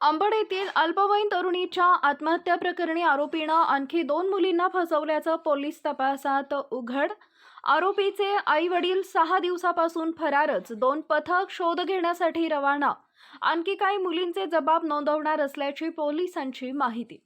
अंबड येथील अल्पवयीन तरुणीच्या आत्महत्या प्रकरणी आरोपीनं आणखी दोन मुलींना फसवल्याचं पोलीस तपासात उघड. आरोपीचे आई वडील सहा दिवसापासून फरारच दोन पथक शोध घेण्यासाठी रवाना. आणखी काही मुलींचे जबाब नोंदवणार असल्याची पोलिसांची माहिती.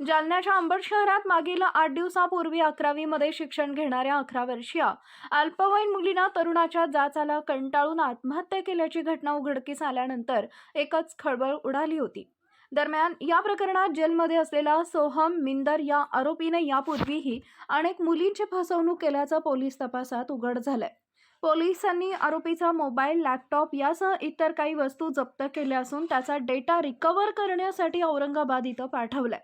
जालन्याच्या अंबड शहरात मागील आठ दिवसापूर्वी अकरावीमध्ये शिक्षण घेणाऱ्या अकरा वर्षीय अल्पवयीन मुलीनं तरुणाच्या जाचाला कंटाळून आत्महत्या केल्याची घटना उघडकीस आल्यानंतर एकच खळबळ उडाली होती. दरम्यान या प्रकरणात जेलमध्ये असलेला सोहम मिंदर या आरोपीने यापूर्वीही अनेक मुलींची फसवणूक केल्याचं पोलीस तपासात उघड झालंय. पोलिसांनी आरोपीचा मोबाईल लॅपटॉप यासह इतर काही वस्तू जप्त केल्या असून त्याचा डेटा रिकव्हर करण्यासाठी औरंगाबाद इथं पाठवलाय.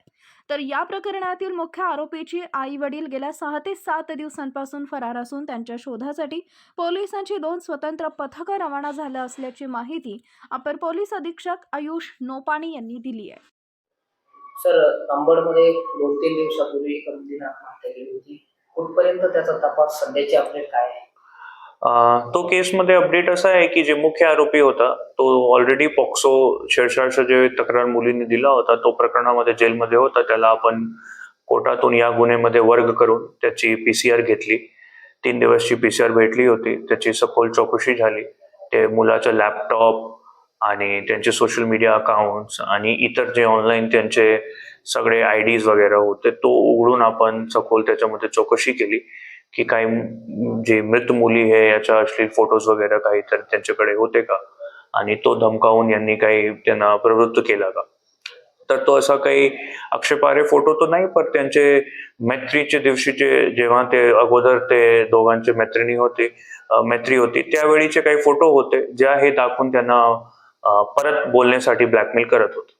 तर या प्रकरणातील मुख्य आरोपीची आई वडील गेल्या सहा ते सात दिवसांपासून फरार असून त्यांच्या शोधासाठी पोलिसांची दोन स्वतंत्र पथकं रवाना झालं असल्याची माहिती अपर पोलीस अधीक्षक आयुष नोपाणी यांनी दिली आहे. सर अंबडमध्ये दोन तीन दिवसापूर्वी होती. कुठपर्यंत त्याचा तपास सध्याची अपडेट काय आहे? तो केसमध्ये अपडेट असा आहे की जे मुख्य आरोपी होता तो ऑलरेडी पॉक्सो छेडछाडचा जे तक्रार मुलींनी दिला होता तो प्रकरणामध्ये जेलमध्ये होता. त्याला आपण कोर्टातून या गुन्ह्यामध्ये वर्ग करून त्याची पी सी आर घेतली. तीन दिवसची पी सी आर भेटली होती. त्याची सखोल चौकशी झाली. ते मुलाचं लॅपटॉप आणि त्यांचे सोशल मीडिया अकाउंट्स आणि इतर जे ऑनलाईन त्यांचे सगळे आय डीज वगैरे होते तो उघडून आपण सखोल त्याच्यामध्ये चौकशी केली. की काही जे मृत मुली आहे याच्या अश्लील फोटोज वगैरे काही तर त्यांच्याकडे होते का? आणि तो धमकावून यांनी काही त्यांना प्रवृत्त केला का? तर तो असा काही आक्षेपार्ह फोटो तो नाही पण त्यांचे मैत्रीचे दिवशीचे जेव्हा ते अगोदर ते दोघांचे मैत्रिणी होते मैत्री होती त्यावेळीचे काही फोटो होते ज्या हे दाखवून त्यांना परत बोलण्यासाठी ब्लॅकमेल करत होते.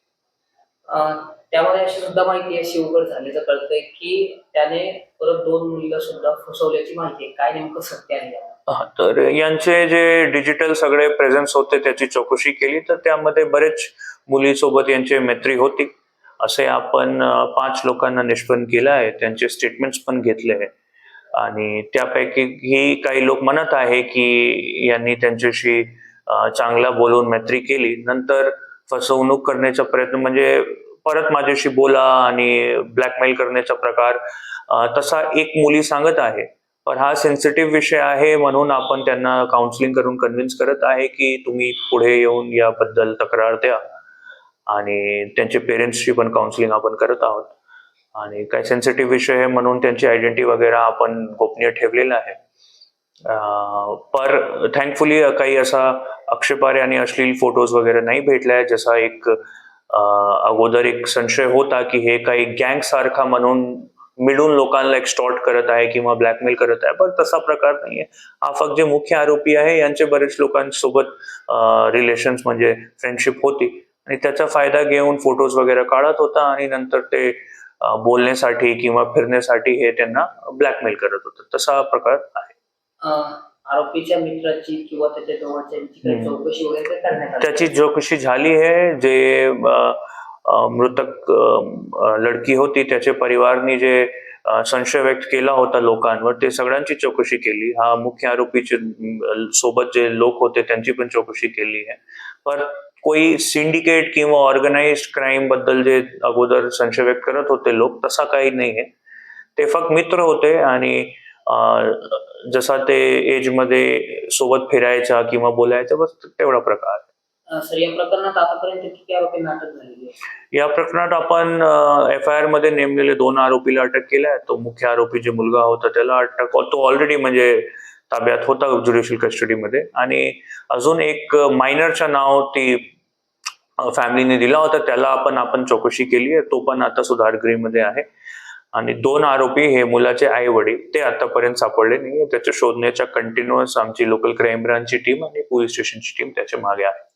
त्यामध्ये अशी सुद्धा माहिती अशी उघड झाल्याचं कळतंय की त्याने परत दोन मुलीला सुद्धा फसवल्याची माहिती आहे. काय नेमकं सत्य आहे? तर यांचे जे डिजिटल सगळे प्रेझेन्स होते त्याची चौकशी केली तर त्यामध्ये बरेच मुलीसोबत यांचे मैत्री होती. असे आपण पाच लोकांना निष्पन्न केलं आहे. त्यांचे स्टेटमेंट्स पण घेतले आहे. आणि त्यापैकी ही काही लोक म्हणत आहे की यांनी त्यांच्याशी चांगला बोलून मैत्री केली. नंतर फसवणूक करण्याचा प्रयत्न म्हणजे परत माझ्याशी बोला आणि ब्लॅकमेल करण्याचा प्रकार. तसा एक मुली सांगत आहे. पण हा सेन्सिटिव्ह विषय आहे म्हणून आपण त्यांना काउन्सिलिंग करून कन्व्हिन्स करत आहे की तुम्ही पुढे येऊन याबद्दल तक्रार द्या. आणि त्यांचे पेरेंट्सची पण काउन्सिलिंग आपण करत आहोत. आणि काही सेन्सिटिव्ह विषय आहे म्हणून त्यांची आयडेंटिटी वगैरे आपण गोपनीय ठेवलेला आहे. पर थँकफुली काही असा आक्षेपार्ह आणि अश्लील फोटोज वगैरे नाही भेटलाय. जसा एक अगोदर एक संशय होता की हे काही गँग सारखा म्हणून मिळून लोकांना एक्स्टॉर्ट करत आहे किंवा ब्लॅकमेल करत आहे पण तसा प्रकार नाहीये. हा फक्त जे मुख्य आरोपी आहे यांचे बरेच लोकांसोबत रिलेशन्स म्हणजे फ्रेंडशिप होती. आणि त्याचा फायदा घेऊन फोटोज वगैरे काढत होता आणि नंतर ते बोलण्यासाठी किंवा फिरण्यासाठी हे त्यांना ब्लॅकमेल करत होतं. तसा प्रकार आहे. आरोपीच्या मित्राची किंवा त्याच्या जवळच्यांची काही हम्म. चौकशी वगैरे काही करण्यात आली? त्याची चौकशी झाली आहे. जे मृतक लडकी होती त्याचे परिवारनी जे संशय व्यक्त केला होता लोकांवर ते सगळ्यांची चौकशी केली. हा मुख्य आरोपीचे सोबत जे लोक होते त्यांची पण चौकशी केली आहे. पण कोई सिंडिकेट किंवा ऑर्गनाइज क्राईमबद्दल जे अगोदर संशय व्यक्त करत होते लोक तसा काही नाही आहे. ते फक्त मित्र होते आणि जसा ते एजमध्ये सोबत फिरायचा किंवा बोलायचा बस तेवढा प्रकार. अं, सर या प्रकरणात आतापर्यंत किती आरोपींना अटक झालेली आहे या प्रकरणात आपण एफ आय आरमध्ये नेमलेले दोन आरोपीला अटक केल्या तो मुख्य आरोपी जे मुलगा होता त्याला अटक तो ऑलरेडी म्हणजे ताब्यात होता ज्युडिशियल कस्टडीमध्ये आणि अजून एक मायनरचं नाव ती फॅमिलीने दिला होता. त्याला आपण आपण चौकशी केली आहे. तो पण आता सुधारगृहीमध्ये आहे. आणि दोन आरोपी हे मुलाचे आई वडील ते आतापर्यंत सापडले नाही त्याच्या शोधण्याच्या कंटिन्युअस आमची लोकल क्राईम ब्रांचची टीम आणि पोलीस स्टेशनची टीम त्याच्यामागे आहे.